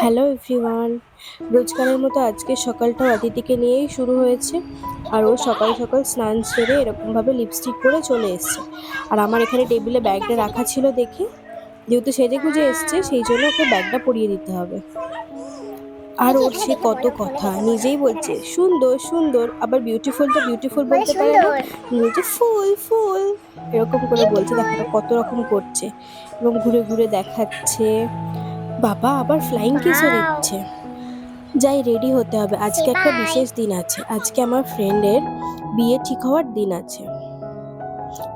Hello everyone রোজকারের মতো আজকে সকালটা অদিতিকে নিয়েই শুরু হয়েছে। আর ও সকাল সকাল স্নান সেরে এরকমভাবে লিপস্টিক করে চলে এসছে। আর আমার এখানে টেবিলে ব্যাগটা রাখা ছিল দেখে যেহেতু সেজে গুজে এসছে সেই জন্য ওকে ব্যাগটা পরিয়ে দিতে হবে। আর ওর সে কত কথা নিজেই বলছে সুন্দর সুন্দর। আবার বিউটিফুলটা বিউটিফুল বলতে পারে না। বলছে ফুল ফুল। এরকম করে বলছে দেখো কত রকম করছে। এবং ঘুরে ঘুরে দেখাচ্ছে। বাবা আবার ফ্লাইং কিসও Wow. দিচ্ছে। যাই রেডি হতে হবে। আজকে একটা বিশেষ দিন আছে। আজকে আমার ফ্রেন্ডের বিয়ে ঠিক হওয়ার দিন আছে।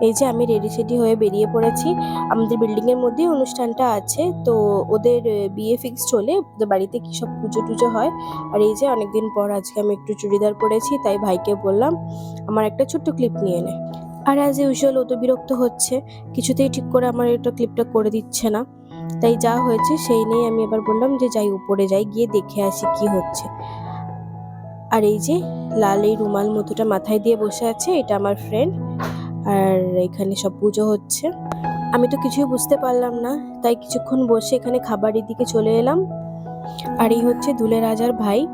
এই যে আমি রেডি সেডি হয়ে বেরিয়ে পড়েছি। আমাদের বিল্ডিং এর মধ্যেই অনুষ্ঠানটা আছে। তো ওদের বিয়ে ফিক্সড হলে ওদের বাড়িতে কি সব পুজো টুজো হয়? আর এই যে অনেকদিন পর আজকে আমি একটু চুড়িদার পরেছি তাই ভাইকে বললাম আমার একটা ছোট্ট ক্লিপ নিয়ে নে। আর অ্যাজ ইউজুয়াল ও তো বিরক্ত হচ্ছে। কিছুতেই ঠিক করে আমার এটা ক্লিপটা করে দিচ্ছে না। তাই যা হয়েছে সেই নিয়ে আমি আবার বললাম যে যাই উপরে যাই, গিয়ে দেখে আসি কি হচ্ছে। আর এই যে লাল এই রুমাল মতোটা মাথায় দিয়ে বসে আছে, এটা আমার ফ্রেন্ড আর এখানে সব পুজো হচ্ছে। আমি তো কিছুই বুঝতে পারলাম না, তাই কিছুক্ষণ বসে এখানে খাবারের দিকে চলে এলাম। আর এই হচ্ছে দুলে রাজার ভাই।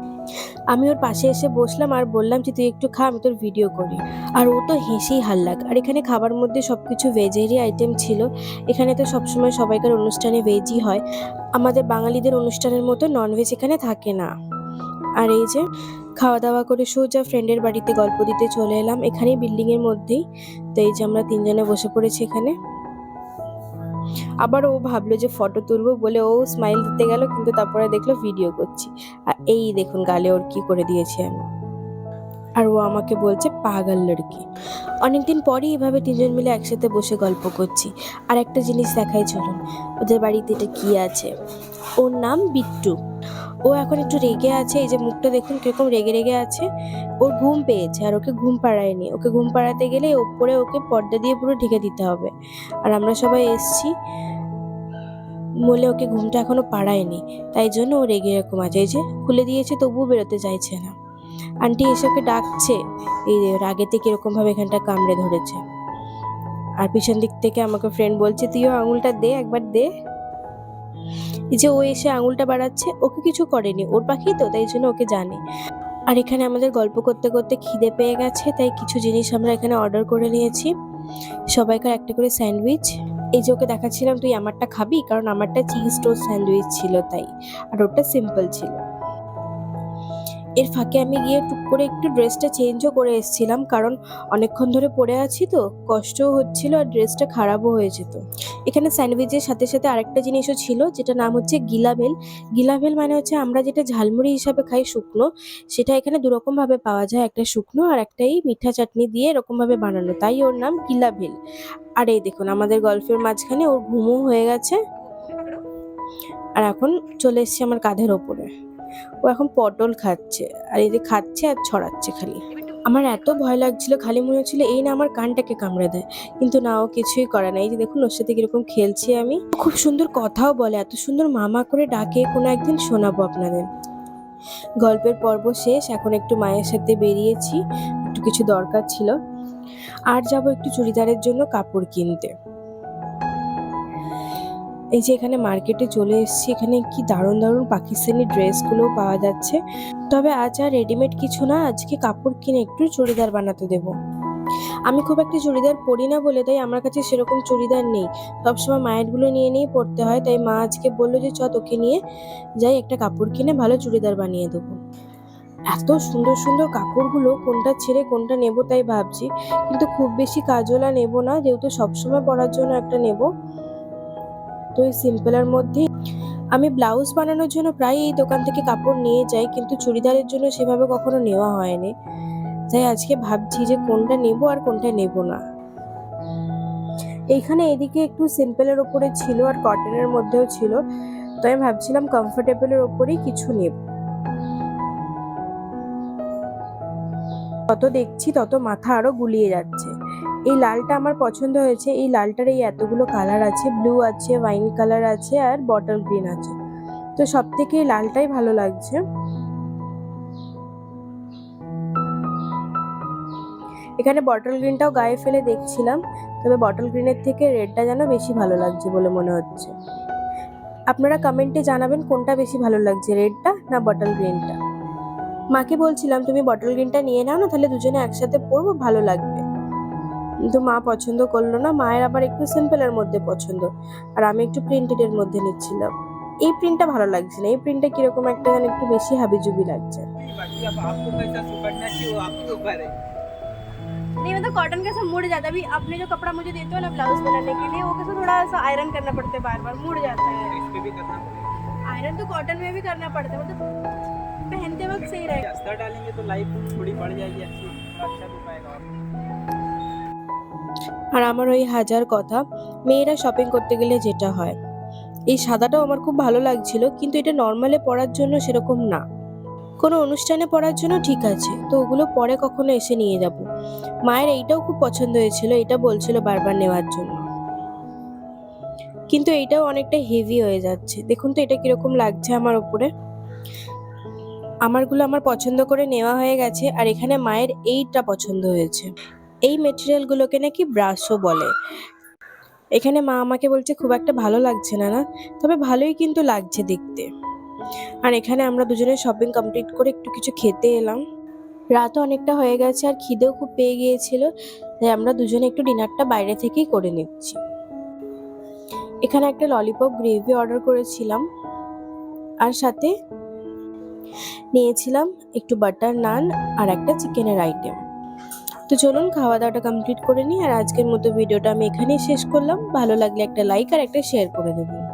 আমি ওর পাশে এসে বসলাম আর বললাম যে, তুই একটু খা, আমি তোর ভিডিও করি। আর ও তো হেসেই হাল্লাক আর এখানে খাবার মধ্যে সব কিছু ভেজেরই আইটেম ছিল। এখানে তো সবসময় সবাইকার অনুষ্ঠানে ভেজই হয়। আমাদের বাঙালিদের অনুষ্ঠানের মতো ননভেজ এখানে থাকে না। আর এই যে খাওয়া দাওয়া করে সোজা ফ্রেন্ডের বাড়িতে গল্প দিতে চলে এলাম। এখানেই বিল্ডিংয়ের মধ্যেই। তো এই যে, আমরা তিনজনে বসে পড়েছি এখানে। আবার ও ভাবলো যে ফটো তুলবো বলে ও স্মাইল দিতে গেল, কিন্তু তারপরে দেখল ভিডিও করছি। আর এই দেখুন গালে ওর কি করে দিয়েছি আমি। আর ও আমাকে বলছে, পাগল লড়কি। অনেকদিন পরই এভাবে তিনজন মিলে একসাথে বসে গল্প করছি। আর একটা জিনিস দেখাই চলুন, ওদের বাড়িতে এটা কী আছে? ওর নাম বিট্টু। ও এখন একটু রেগে আছে, এই যে মুখটা দেখুন কীরকম রেগে রেগে আছে। ওর ঘুম পেয়েছে আর ওকে ঘুম পাড়ায়নি। ওকে ঘুম পাড়াতে গেলে ওপরে ওকে পর্দা দিয়ে পুরো ঢেকে দিতে হবে। আর আমরা সবাই এসছি। বলে ওকে ঘুমটা এখনও পাড়ায়নি। তাই জন্য ও রেগে এরকম আছে। এই যে খুলে দিয়েছে, তবুও বেরোতে চাইছে না। আন্টি এসে ওকে ডাকছে। এই রাগেতে কীরকম ভাবে এখানটা কামড়ে ধরেছে। আর পিছন দিক থেকে আমাকে ফ্রেন্ড বলছে, তুইও আঙুলটা দে, একবার দে। এই যে ও এসে আঙুলটা বাড়াচ্ছে, ওকে কিছু করেনি। ওর পাখি তো, তাই জন্য ওকে জানে। আর এখানে আমাদের গল্প করতে করতে খিদে পেয়ে গেছে, তাই কিছু জিনিস আমরা এখানে অর্ডার করে নিয়েছি। সবাইকার একটা করে স্যান্ডউইচ। এই যে ওকে দেখাচ্ছিলাম, তুই আমারটা খাবি? কারণ আমারটা চিজ টোস্ট স্যান্ডউইচ ছিল তাই। আর ওটা সিম্পল ছিল। এর ফাঁকে আমি গিয়ে টুক করে একটু ড্রেসটা চেঞ্জও করে এসেছিলাম, কারণ অনেকক্ষণ ধরে পরে আছি তো, কষ্টও হচ্ছিল আর ড্রেসটা খারাপও হয়ে যেত। এখানে স্যান্ডউইচের সাথে সাথে আরেকটা জিনিসও ছিল যেটা নাম হচ্ছে গিলাভেল। গিলাভেল মানে হচ্ছে আমরা যেটা ঝালমুড়ি হিসাবে খাই শুকনো, সেটা এখানে দুরকম ভাবে পাওয়া যায়, একটা শুকনো আর একটাই মিঠা চাটনি দিয়ে এরকম ভাবে বানানো, তাই ওর নাম গিলাভেল। আর এই দেখুন, আমাদের গল্পের মাঝখানে ওর ঘুমও হয়ে গেছে। আর এখন চলে এসছে আমার কাঁধের ওপরে। ও এখন পটল খাচ্ছে। আর যে খাচ্ছে আর ছড়াচ্ছে খালি। আমার এত ভয় লাগছিল, খালি মনে হচ্ছিল এই না আমার কানটাকে কামড়ে দেয়। কিন্তু না, ও কিছুই করে না। এই যে দেখুন, ওর সাথে কীরকম খেলছি আমি। খুব সুন্দর কথাও বলে, এত সুন্দর মামা করে ডাকে, কোনো একদিন শোনাবো আপনাদের। গল্পের পর্ব শেষ, এখন একটু মায়ের সাথে বেরিয়েছি, একটু কিছু দরকার ছিল। আর যাব একটু চুড়িদারের জন্য কাপড় কিনতে। এই যে এখানে মার্কেটে চলে এসেছি, এখানে কি দারুণ দারুণ পাকিস্তানি ড্রেসগুলো পাওয়া যাচ্ছে। তবে আজ আর রেডিমেড কিছু না, আজকে কাপড় কিনে একটু চুড়িদার বানাতে দেব। আমি খুব একটা চুড়িদার পরি না বলে তাই আমার কাছে সেরকম চুড়িদার নেই। সবসময় মায়েরগুলো নিয়ে নিয়ে পরতে হয়, তাই মা আজকে বলল যে চ তোকে নিয়ে যাই একটা কাপড় কিনে ভালো চুড়িদার বানিয়ে দেবো। এত সুন্দর সুন্দর কাপড়গুলো কোনটা ছেড়ে কোনটা নেব তাই ভাবছি, কিন্তু খুব বেশি কাজওয়ালা নেব না, যেহেতু সবসময় পরার জন্য একটা নেব। তো এই সিম্পলের মধ্যে আমি ব্লাউজ বানানোর জন্য প্রায় এই দোকান থেকে কাপড় নিয়ে যাই, কিন্তু চুড়িদারের জন্য সেভাবে কখনো নেওয়া হয়নি। তাই আজকে ভাবছি যে কোনটা নেব আর কোনটা নেব না। এইখানে এদিকে একটু সিম্পলের ওপরে ছিল আর কটনের মধ্যেও ছিল। তো আমি ভাবছিলাম কমফোর্টেবলের ওপরেই কিছু নেব। তত দেখছি তত মাথা আরও গুলিয়ে যাচ্ছে। এই লালটা আমার পছন্দ হয়েছে। এই লালটার এই এতগুলো কালার আছে ব্লু আছে ওয়াইন কালার আছে আর বটল গ্রিন আছে। তো সব থেকে এই লালটাই ভালো লাগছে। এখানে বটল গ্রিনটাও গায়ে ফেলে দেখছিলাম, তবে বটল গ্রিনের থেকে রেডটা যেন বেশি ভালো লাগছে বলে মনে হচ্ছে। আপনারা কমেন্টে জানাবেন কোনটা বেশি ভালো লাগছে রেডটা না বটল গ্রিনটা মাকে বলছিলাম, তুমি বটল গ্রিনটা নিয়ে নাও না, তাহলে দুজনে একসাথে পরবো, ভালো লাগবে। কিন্তু মা পছন্দ করলো না মায়ের আবার একটু সিম্পলের মধ্যে পছন্দ আর আমি একটু প্রিন্টেড এর মধ্যে নিচ্ছিলাম এই প্রিন্টটা ভালো লাগছে না এই প্রিন্টটা কিরকম একটা যেন একটু বেশি হাবিজুবি লাগছে बाकी अब आपको कैसा सुपरना चाहिए वो आपके ऊपर है नहीं मतलब कॉटन कैसा मुड़ जाता है अभी आपने जो कपड़ा मुझे देते हो ना ब्लाउज बनाने के लिए वो कैसा थोड़ा सा आयरन करना पड़ता है बार बार मुड़ जाता है इस पे भी करना पड़ेगा आयरन तो कॉटन में भी करना पड़ता है मतलब पहनते वक्त सही रहेगा अस्तर डालेंगे तो लाइफ थोड़ी बढ़ जाएगी अच्छी थोड़ा अच्छा दिख पाएगा और আর আমার ওই হাজার কথা, মেয়েরা শপিং করতে গেলে যেটা হয়। এই সাদাটাও আমার খুব ভালো লাগছিল, কিন্তু এটা নর্মালে পরার জন্য সেরকম না। কোনো অনুষ্ঠানে পরার জন্য ঠিক আছে, তো ওগুলো পরে কখনো এসে নিয়ে যাব। মায়ের এইটাও খুব পছন্দ হয়েছিল, এটা বলছিল বারবার নেওয়ার জন্য। কিন্তু এইটাও অনেকটা হেভি হয়ে যাচ্ছে। দেখুন তো এটা কীরকম লাগছে আমার ওপরে আমারগুলো আমার পছন্দ করে নেওয়া হয়ে গেছে, আর এখানে মায়ের এইটা পছন্দ হয়েছে। এই মেটেরিয়ালগুলোকে নাকি ব্রাশও বলে। এখানে মা আমাকে বলছে, খুব একটা ভালো লাগছে না না, তবে ভালোই কিন্তু লাগছে দেখতে। আর এখানে আমরা দুজনে শপিং কমপ্লিট করে একটু কিছু খেতে এলাম। রাতও অনেকটা হয়ে গেছে আর খিদেও খুব পেয়ে গিয়েছিল, তাই আমরা দুজনে একটু ডিনারটা বাইরে থেকেই করে নিচ্ছি। এখানে একটা ললিপপ গ্রেভি অর্ডার করেছিলাম, আর সাথে নিয়েছিলাম একটু বাটার নান আর একটা চিকেনের আইটেম তো চলুন খাওয়া দাওয়াটা কমপ্লিট করে নিই আর আজকের মতো ভিডিওটা আমি এখানেই শেষ করলাম। ভালো লাগলে একটা লাইক আর একটা শেয়ার করে দেবেন।